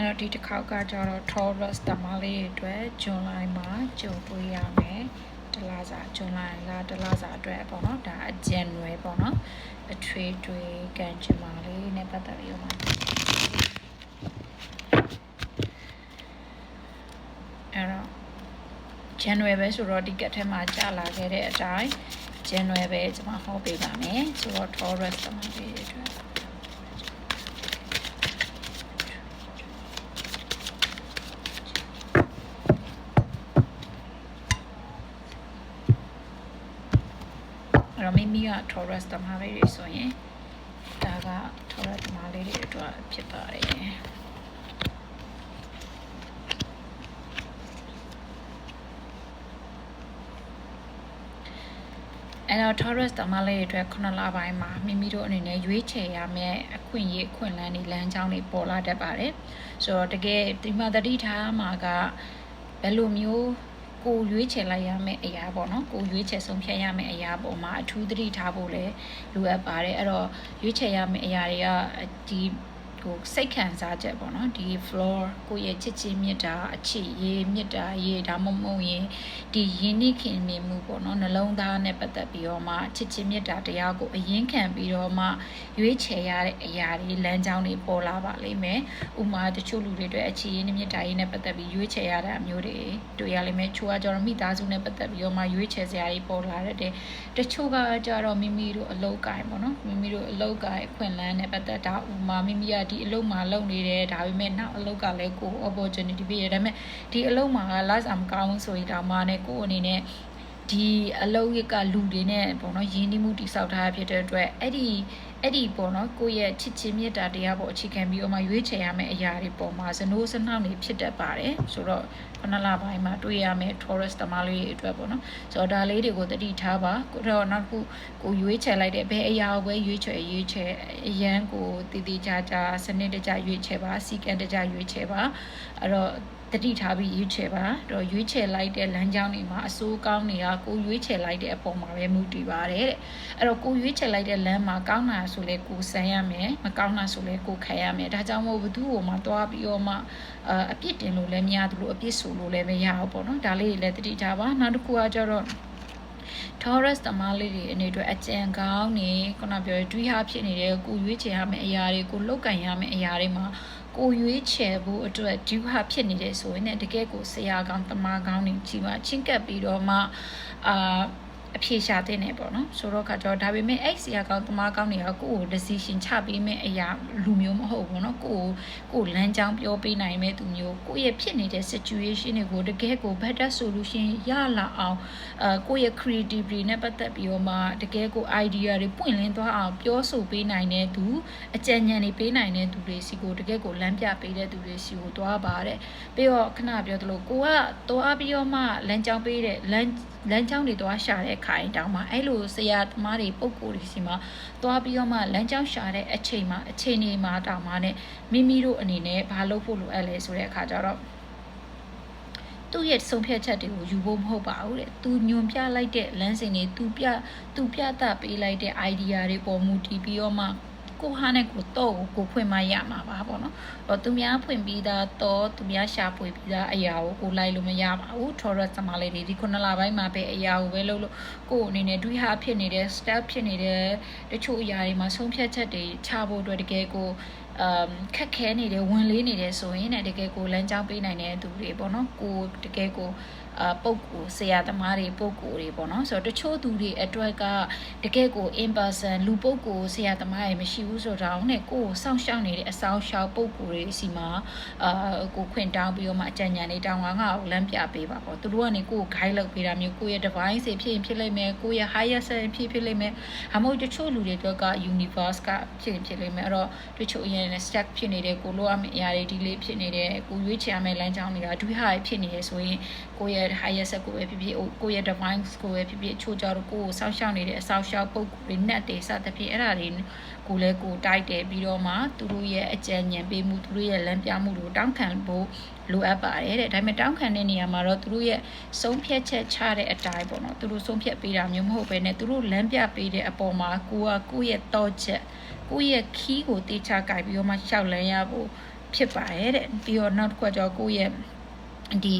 အဲ့တော့ဒီတစ်ခေါက်ကကျတော့ Taurus တမလေးတွေအတွက်ဇွန်လမှာကြုံတွေ့ရမယ်တလားစာဇွန်လကတလားစာအတွက်ပေါ့နော်ဒါအကျဉ်ရွယ်ပေါ့နော်အထွေထွေကံကြမ္မာလေးနဲ့ပတ်သက်ပြီးတော့မှအဲ့တော့ January ပဲဆိုတော့ဒီကက်ထဲမှာကြာလာခဲ့တဲ့အတိုင်း January ပဲကျွန်မဟောပေးပါမယ်ဆိုတော့ Taurus တမလေးတွေအတွက် တော့မိမိက Taurus တမလေးတွေဆိုရင်ဒါက Taurus တမလေးတွေအတွက်ဖြစ်ပါတယ်အဲ့တော့ Taurus တမလေးတွေအတွက်ခုနှစ်လပိုင်းမှာမိမိတို့အနေနဲ့ရွေးချယ်ရမယ့်အခွင့်အရေးအခွင့်အလမ်းတွေလမ်းကြောင်းတွေပေါ်လာတတ်ပါတယ်ဆိုတော့တကယ်ဒီမှာတတိထားမှာကဘယ်လိုမျိုး ကိုရွေးချယ်လိုက်ရမယ့်အရာပေါ့နော်ကိုရွေးချယ်ဆုံးဖြတ်ရမယ့်အရာပေါ်မှာအထူးသတိထားဖို့လည်းလိုအပ်ပါတယ်အဲ့တော့ရွေးချယ်ရမယ့်အရာတွေကဒီ ကိုစိတ်ခံစားချက်ပေါ့နော်ဒီ floor ကိုယ့်ရဲ့ချစ်ချင်းမြတ်တာအချစ်ရေးမြတ်တာရေးဒါမှမဟုတ်ရင်ဒီယဉ်နိခင်မြင်မှုပေါ့နော်နှလုံးသားနဲ့ပတ်သက်ပြီးတော့မှချစ်ချင်းမြတ်တာတရားကိုအရင်ခံပြီးတော့မှရွေးချယ်ရတဲ့အရာတွေလမ်းကြောင်းတွေပေါ်လာပါလိမ့်မယ်ဥမာတချို့လူတွေအတွက်အချစ်ရေးနဲ့မြတ်တာရေးနဲ့ပတ်သက်ပြီးရွေးချယ်ရတဲ့အမျိုးတွေတွေ့ရလိမ့်မယ်ချို့ကကျတော့မိသားစုနဲ့ပတ်သက်ပြီးတော့မှရွေးချယ်စရာတွေပေါ်လာတဲ့တချို့ကကျတော့မိမိတို့အလောက်ကိုင်းပေါ့နော်မိမိတို့အလောက်ကိုင်းအခွင့်အလမ်းနဲ့ပတ်သက်တာဥမာမိမိကဒီအလုပ်မှာလုပ်နေတယ်ဒါပေမဲ့နောက်အလုပ်ကလည်းကို opportunity ပေးရတယ်ဒါပေမဲ့ဒီအလုပ်မှာက last am ကောင်းဆိုရင်ဒါမှနဲ့ကိုအနေနဲ့ ဒီအလုပ်ရကလူတွေနဲ့ပေါ့နော်ယဉ်ကျေးမှုတိဆောက်ထားဖြစ်တဲ့အတွက်အဲ့ဒီအဲ့ဒီပေါ့နော်ကိုယ့်ရဲ့ချစ်ချင်းမြတ်တာတရားပေါ်အခြေခံပြီးတော့မှရွေးချယ်ရမယ့်အရာတွေပေါ်မှာဇနိုးစနှောက်တွေဖြစ်တတ်ပါတယ်ဆိုတော့ခဏလာပိုင်းမှာတွေ့ရမယ် Taurus တမလေးတွေအတွက်ပေါ့နော်ဆိုတော့ဒါလေးတွေကိုတတိထားပါကိုတော့နောက်တစ်ခုကိုရွေးချယ်လိုက်တဲ့ဘယ်အရာကိုပဲရွေးချယ်ရွေးချယ်အရန်ကိုတည်တည်ကြကြစနစ်တကျရွေးချယ်ပါစီကံတကျရွေးချယ်ပါအဲ့တော့ တတိထားပြီးရွေးချယ်ပါတော့ရွေးချယ်လိုက်တဲ့လမ်းကြောင်းတွေမှာအစိုးကောင်းတွေကကိုရွေးချယ်လိုက်တဲ့အပေါ်မှာပဲမူတည်ပါတယ်တဲ့အဲ့တော့ကိုရွေးချယ်လိုက်တဲ့လမ်းမှာကောင်းတာဆိုလဲကိုဆန်ရမယ်မကောင်းတာဆိုလဲကိုခံရမယ်ဒါကြောင့်မို့ဘသူ့ကိုမှတွားပြီးတော့မှအအပြစ်တင်လို့လည်းမရသလိုအပြစ်ဆိုလို့လည်းမရဘူးပေါ့နော်ဒါလေးတွေလည်းတတိထားပါနောက်တစ်ခုကကျတော့ Taurus တမလေးတွေအနေနဲ့အကြံကောင်းနေခုနပြောရတွေးဟာဖြစ်နေတဲ့ကိုရွေးချယ်ရမယ့်အရာတွေကိုလောက်ကင်ရမယ့်အရာတွေမှာ ကိုရွေးချယ်ဖို့အတွက်ဒူးဟာဖြစ်နေတယ်ဆိုရင်လည်းတကယ်ကိုဆရာကောင်းတမကောင်းနေကြီးပါချင်းကပ်ပြီးတော့မှအာ အဖြေရှာတင်နေပေါ့နော်ဆိုတော့ခါကျတော့ဒါပေမဲ့အဲ့ဆရာကောင်တမကောင်တွေကကိုယ့်ကို decision ချပေးမဲ့အရာလူမျိုးမဟုတ်ဘူးနော်ကိုယ့်ကိုကိုလမ်းကြောင်းပြောပေးနိုင်မဲ့သူမျိုးကိုယ့်ရဲ့ဖြစ်နေတဲ့ situation တွေကိုတကယ်ကို better solution ရလာအောင်အဲကိုယ့်ရဲ့ creativity နဲ့ပတ်သက်ပြီးတော့မှတကယ်ကို idea တွေပွင့်လင်းသွားအောင်ပြောဆိုပေးနိုင်တဲ့သူအကြံဉာဏ်တွေပေးနိုင်တဲ့သူတွေစီကိုတကယ်ကိုလမ်းပြပေးတဲ့သူတွေစီကိုသွားပါတဲ့ပြီးတော့ခဏပြောသလိုကိုကသွားပြီးတော့မှလမ်းကြောင်းပေးတဲ့လမ်းလမ်းကြောင်းတွေသွားရှာတဲ့အခါရင်တောင်းမှအဲ့လိုဆရာသမားတွေပုံကိုယ်တွေစီမှာသွားပြီးတော့မှလမ်းကြောင်းရှာတဲ့အချိန်မှာအချိန်တွေမှာတောင်းမှနဲ့မိမိတို့အနေနဲ့ဘာလုပ်ဖို့လိုအပ်လဲဆိုတဲ့အခါကျတော့သူ့ရဲ့ဆုံးဖြတ်ချက်တွေကိုယူဖို့မဟုတ်ပါဘူးတဲ့။သူညွန်ပြလိုက်တဲ့လမ်းစဉ်တွေ၊သူပြသူပြသပေးလိုက်တဲ့ idea တွေပေါ်မူတည်ပြီးတော့မှ ကိုဟာနဲ့ကိုတော့ကိုဖွင့်မရမှာပါပေါ့နော်။တော့သူများဖွင့်ပြီးသားတော့သူများရှာဖွေပြီးသားအရာကိုကိုလိုက်လို့မရပါဘူး။ Taurus သမားလေးတွေဒီခုနှစ်လပိုင်းမှာပဲအရာကိုပဲလုပ်လို့ကိုအနေနဲ့တွေးဟာဖြစ်နေတဲ့ step ဖြစ်နေတဲ့တချို့အရာတွေမှာဆုံးဖြတ်ချက်တွေချဖို့အတွက်တကယ်ကို အမ်ခက်ခဲနေတယ်ဝင်လေးနေတယ်ဆိုရင်လည်းတကယ်ကိုလမ်းကြောင်းပေးနိုင်တဲ့သူတွေပေါ့နော်ကိုတကယ်ကိုအပုတ်ကိုဆရာသမားတွေပုတ်ကိုတွေပေါ့နော်ဆိုတော့တချို့သူတွေအတွက်ကတကယ်ကို in person လူပုတ်ကိုဆရာသမားတွေမရှိဘူးဆိုတော့နဲ့ကိုကိုစောင့်ရှောက်နေတဲ့အဆောင်ရှောက်ပုတ်ကိုတွေစီမှာအာကိုခွင့်တောင်းပြီးတော့မှအကြံဉာဏ်တွေတောင်းငါငါ့ကိုလမ်းပြပေးပါပေါ့သူတို့ကနေကိုကို guide လုပ်ပေးတာမျိုးကိုရဲ့ device တွေဖြစ်ရင်ဖြစ်လိမ့်မယ်ကိုရဲ့ higher self ဖြစ်ဖြစ်လိမ့်မယ်ဟာမဟုတ်တချို့လူတွေအတွက်က universe ကဖြစ်ရင်ဖြစ်လိမ့်မယ်အဲ့တော့တချို့အရင် stack ဖြစ်နေတဲ့ကိုလိုအပ်မယ့်အရာတွေဒီလေးဖြစ်နေတဲ့ကိုရွေးချယ်ရမယ့်လမ်းကြောင်းတွေကဒွိဟာဖြစ်နေရဆိုရင်ကိုရဲ့ higher self ကိုပဲဖြစ်ဖြစ်ကိုရဲ့ device ကိုပဲဖြစ်ဖြစ်ချိုးကြတော့ကိုကိုစောင့်ရှောက်နေတဲ့အဆောင်ရှောက်ပုံတွေ net တွေစသဖြင့်အဲ့ဒါတွေကိုလည်းကိုတိုက်တယ်ပြီးတော့မှသူတို့ရဲ့အကြံဉာဏ်ပေးမှုသူတို့ရဲ့လမ်းပြမှုတွေကိုတောင်းခံဖို့လိုအပ်ပါတယ်တဲ့ဒါပေမဲ့တောင်းခံတဲ့နေရာမှာတော့သူတို့ရဲ့ဆုံးဖြတ်ချက်ချတဲ့အတိုင်းပေါ့နော်သူတို့ဆုံးဖြတ်ပေးတာမျိုးမဟုတ်ဘဲနဲ့သူတို့လမ်းပြပေးတဲ့အပေါ်မှာကိုကကိုယ့်ရဲ့တော့ချက် ကိုယ့်ရဲ့ခီးကိုတေချာကြိုက်ပြီးတော့မှရှောက်လန်းရဖို့ဖြစ်ပါတယ်တဲ့ပြီးတော့နောက်တစ်ခုကကျတော့ကိုယ့်ရဲ့ဒီ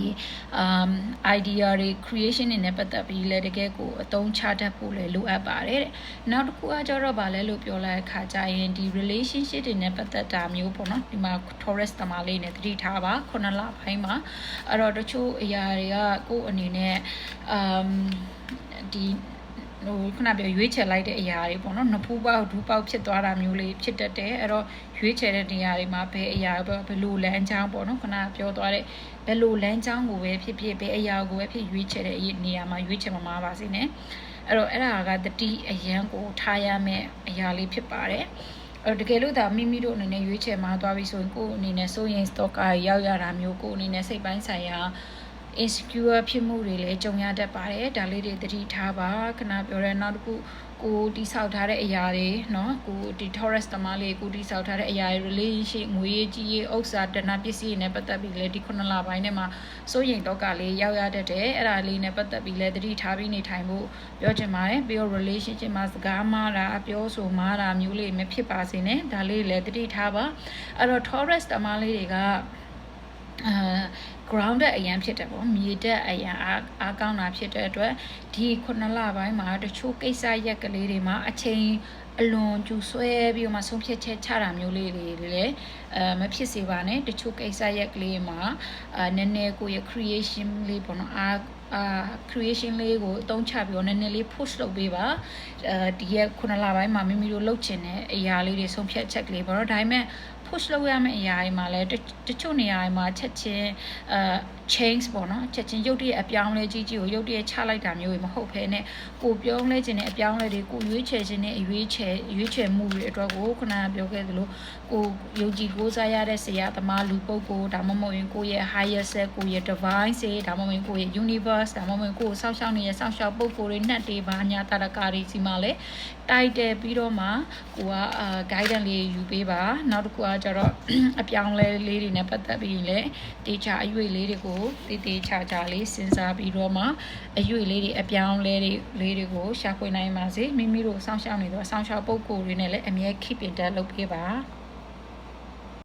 um idea တွေ creation တွေနဲ့ပတ်သက်ပြီးလည်းတကယ်ကိုအသုံးချတတ်ဖို့လည်းလိုအပ်ပါတယ်တဲ့နောက်တစ်ခုကကျတော့ဗာလဲလို့ပြောလိုက်ခါကြရင်ဒီ relationship တွေနဲ့ပတ်သက်တာမျိုးပေါ့နော်ဒီမှာ Taurus တမလေးနဲ့တတိထားပါခုနှစ်လပိုင်းမှာအဲ့တော့တချို့အရာတွေကကိုယ့်အနေနဲ့ um ဒီ ဟိုခုနပြောရွေးချယ်လိုက်တဲ့အရာတွေပေါ့နော်နှစ်ဖူးပေါက်ဒူးပေါက်ဖြစ်သွားတာမျိုးလေးဖြစ်တတ်တယ်အဲ့တော့ရွေးချယ်တဲ့နေရာတွေမှာဘယ်အရာပဲဘယ်လိုလမ်းကြောင်းပေါ့နော်ခုနပြောသွားတဲ့ဘယ်လိုလမ်းကြောင်းကိုပဲဖြစ်ဖြစ်ဘယ်အရာကိုပဲဖြစ်ရွေးချယ်တဲ့နေရာမှာရွေးချယ်မှာပါစေနဲ့အဲ့တော့အဲ့ဒါကတတိအရန်ကိုထားရမယ့်အရာလေးဖြစ်ပါတယ်အဲ့တကယ်လို့ဒါမိမိတို့အနေနဲ့ရွေးချယ်မှာသွားပြီဆိုရင်ကိုယ်အနေနဲ့စိုးရင် stalker ရောက်ရတာမျိုးကိုယ်အနေနဲ့စိတ်ပိုင်းဆိုင်ရာ insecure ဖြစ်မှုတွေလည်းကြုံရတတ်ပါတယ်ဒါလေးတွေသတိထားပါခဏပြောရဲနောက်တစ်ခုကိုတိဆောက်ထားတဲ့အရာတွေเนาะကိုဒီ Taurus တမလေးကိုတိဆောက်ထားတဲ့အရာတွေ relationship ငွေရေးကြီးရေးဥစ္စာတဏပစ္စည်းတွေနဲ့ပတ်သက်ပြီးလည်းဒီခုနှစ်လပိုင်းထဲမှာစိုးရိမ်တော့ကလေးရောက်ရတတ်တယ်အဲ့ဒါလေးနဲ့ပတ်သက်ပြီးလည်းသတိထားပြီးနေထိုင်ဖို့ပြောချင်ပါတယ်ပြီးတော့ relationship မှာစကားမှားတာပြောဆိုမှားတာမျိုးလေးမဖြစ်ပါစေနဲ့ဒါလေးလည်းသတိထားပါအဲ့တော့ Taurus တမလေးတွေကအာ grounded အရန်ဖြစ်တယ်ပေါ့မြေတက်အရန်အားအားကောင်းတာဖြစ်တဲ့အတွက်ဒီခုနှစ်လပိုင်းမှာတချို့ကိစ္စရက်ကလေးတွေမှာအချိန်အလွန်ကျူဆွဲပြီးတော့မှဆုံးဖြတ်ချက်ချတာမျိုးလေးတွေလည်းအဲမဖြစ်စေပါနဲ့တချို့ကိစ္စရက်ကလေးမှာအာနည်းနည်းကိုယ့်ရဲ့ creation လေးပေါ့နော်အား အာ creation လေးကိုအသုံးချပြီးတော့နည်းနည်းလေး push လုပ်ပေးပါအဲဒီရက်ခုနှစ်လပိုင်းမှာမိမိတို့လုပ်ချင်တဲ့အရာလေးတွေဆုံးဖြတ်ချက်ကလေးပေါ့နော်ဒါပေမဲ့ push လုပ်ရမယ့်အရာတွေမှာလည်းတချို့နေရာတွေမှာချက်ချင်းအဲ change ပေါ့နော်ချက်ချင်းရုပ်တရက်အပြောင်းလဲကြီးကြီးကိုရုပ်တရက်ချလိုက်တာမျိုးတွေမဟုတ်ဘဲနဲ့ကိုပြောင်းလဲခြင်းနဲ့အပြောင်းလဲတွေကိုရွေးချယ်ခြင်းနဲ့အရွေးချယ်ရွေးချယ်မှုတွေအတွက်ကိုခုနကပြောခဲ့သလိုကိုယုံကြည်ကိုးစားရတဲ့ဆရာသမားလူပုဂ္ဂိုလ်ဒါမှမဟုတ်ရင်ကိုရဲ့ higher self ကိုရဲ့ divine စေဒါမှမဟုတ်ရင်ကိုရဲ့ universe ဒါမှမဟုတ်ရင်ကိုကိုစောင့်ရှောက်နေတဲ့စောင့်ရှောက်ပုဂ္ဂိုလ်တွေနှက်တွေဘာညာတာရကာတွေစီမှာလဲတိုက်တယ်ပြီးတော့မှကိုကအာ guidance လေးယူပေးပါနောက်တစ်ခုကကျတော့အပြောင်းလဲလေးတွေနဲ့ပတ်သက်ပြီးလည်းတေချာအရွေလေးတွေကိုတေးသေးချာချာလေးစဉ်းစားပြီးတော့မှအရွေလေးတွေအပြောင်းလဲတွေလေးတွေကိုရှာဖွေနိုင်ပါစေမိမိတို့စောင့်ရှောက်နေတော့စောင့်ရှောက်ပုဂ္ဂိုလ်တွေနဲ့လည်းအမြဲ keep in touch လုပ်ပေးပါ